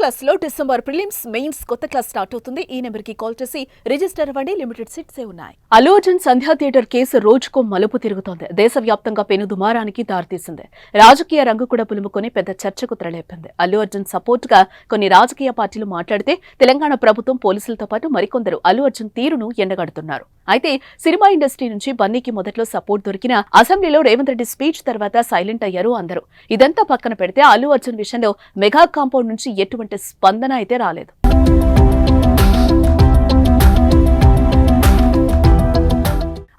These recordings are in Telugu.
క్లాస్లో డిసెంబర్ ప్రిలిమ్స్ మెయిన్స్ కొత్త క్లాస్ స్టార్ట్ అవుతుంది. ఈ నెంబర్కి కాల్ చేసి రిజిస్టర్ అవ్వండి. లిమిటెడ్ సీట్స్ ఉన్నాయి? అల్లు అర్జున్ సంధ్యా థియేటర్ కేసు రోజుకో మలుపు తిరుగుతోంది. దేశవ్యాప్తంగా పెను దుమారానికి దారితీసింది. రాజకీయ రంగు కూడా పులుముకొని పెద్ద చర్చకు తెరలేపింది. అల్లు అర్జున్ సపోర్ట్గా కొన్ని రాజకీయ పార్టీలు మాట్లాడితే తెలంగాణ ప్రభుత్వం పోలీసులతో పాటు మరికొందరు అల్లు అర్జున్ తీరును ఎండగడుతున్నారు. అయితే సినిమా ఇండస్ట్రీ నుంచి బన్నీకి మొదట్లో సపోర్ట్ దొరికిన అసెంబ్లీలో రేవంత్ రెడ్డి స్పీచ్ తర్వాత సైలెంట్ అయ్యారు అందరూ. ఇదంతా పక్కన పెడితే అల్లు అర్జున్ విషయంలో మెగా కాంపౌండ్ నుంచి ఎటువంటి స్పందన అయితే రాలేదు.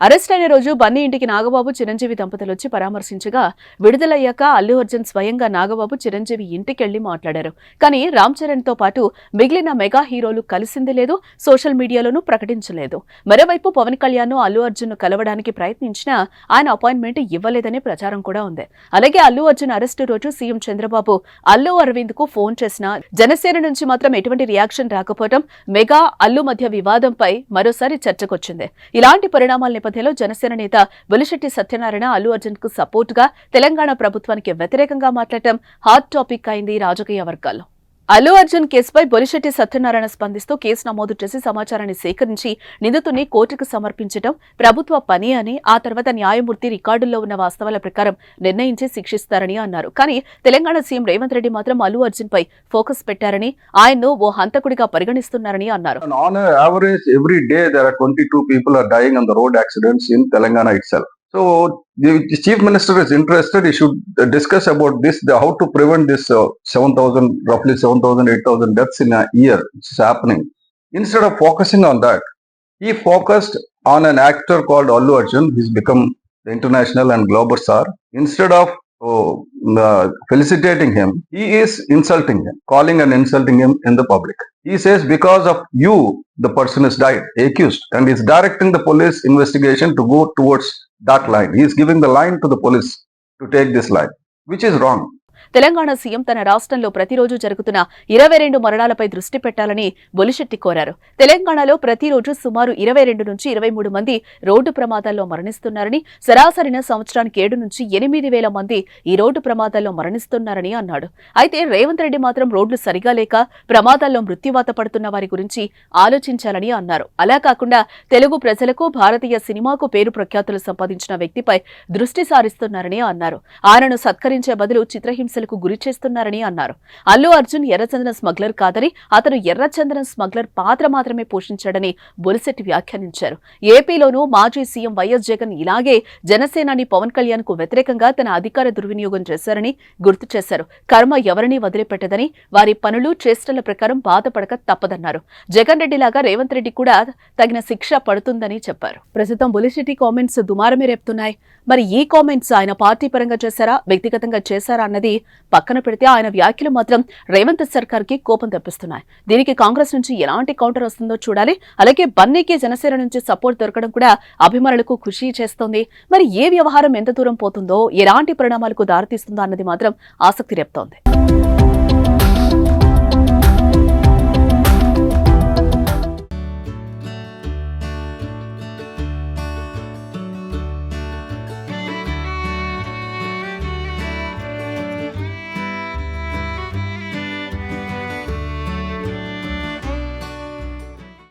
అరెస్ట్ అయిన రోజు బన్నీ ఇంటికి నాగబాబు చిరంజీవి దంపతులు వచ్చి పరామర్శించగా విడుదలయ్యాక అల్లు అర్జున్ స్వయంగా నాగబాబు చిరంజీవి ఇంటికెళ్ళి మాట్లాడారు. కానీ రామ్ చరణ్తో పాటు మిగిలిన మెగా హీరోలు కలిసింది లేదు సోషల్ మీడియాలోనూ ప్రకటించలేదు. మరోవైపు పవన్ కళ్యాణ్ అల్లు అర్జున్ కలవడానికి ప్రయత్నించినా ఆయన అపాయింట్మెంట్ ఇవ్వలేదనే ప్రచారం కూడా ఉంది. అలాగే అల్లు అర్జున్ అరెస్టు రోజు సీఎం చంద్రబాబు అల్లు అరవింద్కు ఫోన్ చేసినా జనసేన నుంచి మాత్రం ఎటువంటి రియాక్షన్ రాకపోవడం మెగా అల్లు మధ్య వివాదంపై మరోసారి చర్చకొచ్చింది. ఇలాంటి పరిణామాల నేపథ్యంలో జనసేన నేత బొలిశెట్టి సత్యనారాయణ అల్లు అర్జున్కు సపోర్ట్గా తెలంగాణ ప్రభుత్వానికి వ్యతిరేకంగా మాట్లాడటం హాట్ టాపిక్ అయింది రాజకీయ వర్గాల్లో. అల్లు అర్జున్ కేసుపై బొలిశెట్టి సత్యనారాయణ స్పందిస్తూ కేసు నమోదు చేసి సమాచారాన్ని సేకరించి నిందితుని కోర్టుకు సమర్పించడం ప్రభుత్వ పని అని ఆ తర్వాత న్యాయమూర్తి రికార్డుల్లో ఉన్న వాస్తవాల ప్రకారం నిర్ణయించి శిక్షిస్తారని అన్నారు కానీ తెలంగాణ సీఎం రేవంత్ రెడ్డి మాత్రం అల్లు అర్జున్ పై ఫోకస్ పెట్టారని ఆయన్ను ఓ హంతకుడిగా పరిగణిస్తున్నారని అన్నారు on on every day every are 22 people are dying on the road accidents in Telangana. So the, chief minister is interested. He should discuss about this, the, how to prevent this uh, 7,000, roughly 7,000, 8,000 deaths in a year, which is happening. Instead of focusing on that, he focused on an actor called Allu Arjun. He's become the international and global star. Instead of oh, uh, felicitating him, he is insulting him, calling and insulting him in the public. He says, because of you, the person has died, accused, and he's directing the police investigation to go towards that line. He is giving the line to the police to take this line, which is wrong. Telangana CM తన రాష్ట్రంలో ప్రతిరోజు జరుగుతున్న ఇరవై రెండు మరణాలపై దృష్టి పెట్టాలని బొలిశెట్టి కోరారు. తెలంగాణలో ప్రతిరోజు సుమారు ఇరవై రెండు నుంచి ఇరవై మూడు మంది రోడ్డు ప్రమాదాల్లో మరణిస్తున్నారని సరాసరిన సంవత్సరానికి ఏడు నుంచి ఎనిమిది వేల మంది ఈ రోడ్డు ప్రమాదాల్లో మరణిస్తున్నారని అన్నాడు. అయితే రేవంత్ రెడ్డి మాత్రం రోడ్లు సరిగా లేక ప్రమాదాల్లో మృత్యువాత పడుతున్న వారి గురించి ఆలోచించాలని అన్నారు. అలా కాకుండా తెలుగు ప్రజలకు భారతీయ సినిమాకు పేరు ప్రఖ్యాతులు సంపాదించిన వ్యక్తిపై దృష్టి సారిస్తున్నారని అన్నారు. ఆయనను సత్కరించే బదులు చిత్రహింస చిత్రహింసలకు గురి చేస్తున్నారని అన్నారు. అల్లు అర్జున్ ఎర్రచందనం స్మగ్లర్ కాదని అతను ఎర్రచందనం స్మగ్లర్ పాత్ర మాత్రమే పోషించాడని బొలిశెట్టి వ్యాఖ్యానించారు. ఏపీలోనూ మాజీ సీఎం వైఎస్ జగన్ ఇలాగే జనసేనాని పవన్ కళ్యాణ్కు వ్యతిరేకంగా తన అధికార దుర్వినియోగం చేశారని గుర్తు చేశారు. కర్మ ఎవరినీ వదిలిపెట్టదని వారి పనులు చేష్టల ప్రకారం బాధపడక తప్పదన్నారు. జగన్ రెడ్డి లాగా రేవంత్ రెడ్డి కూడా తగిన శిక్ష పడుతుందని చెప్పారు. ప్రస్తుతం బులిశెట్టి కామెంట్స్ దుమారమే రేపుతున్నాయి. మరి ఈ కామెంట్స్ ఆయన పార్టీ పరంగా చేశారా వ్యక్తిగతంగా చేశారా అన్నది పక్కన పెడితే ఆయన వ్యాఖ్యలు మాత్రం రేవంత్ సర్కార్కి కోపం తెప్పిస్తున్నాయి. దీనికి కాంగ్రెస్ నుంచి ఎలాంటి కౌంటర్ వస్తుందో చూడాలి. అలాగే బన్నీకి జనసేన నుంచి సపోర్ట్ దొరకడం కూడా అభిమానులకు ఖుషి చేస్తోంది. మరి ఏ వ్యవహారం ఎంత దూరం పోతుందో ఎలాంటి పరిణామాలకు దారితీస్తుందో అన్నది మాత్రం ఆసక్తి రేపుతోంది.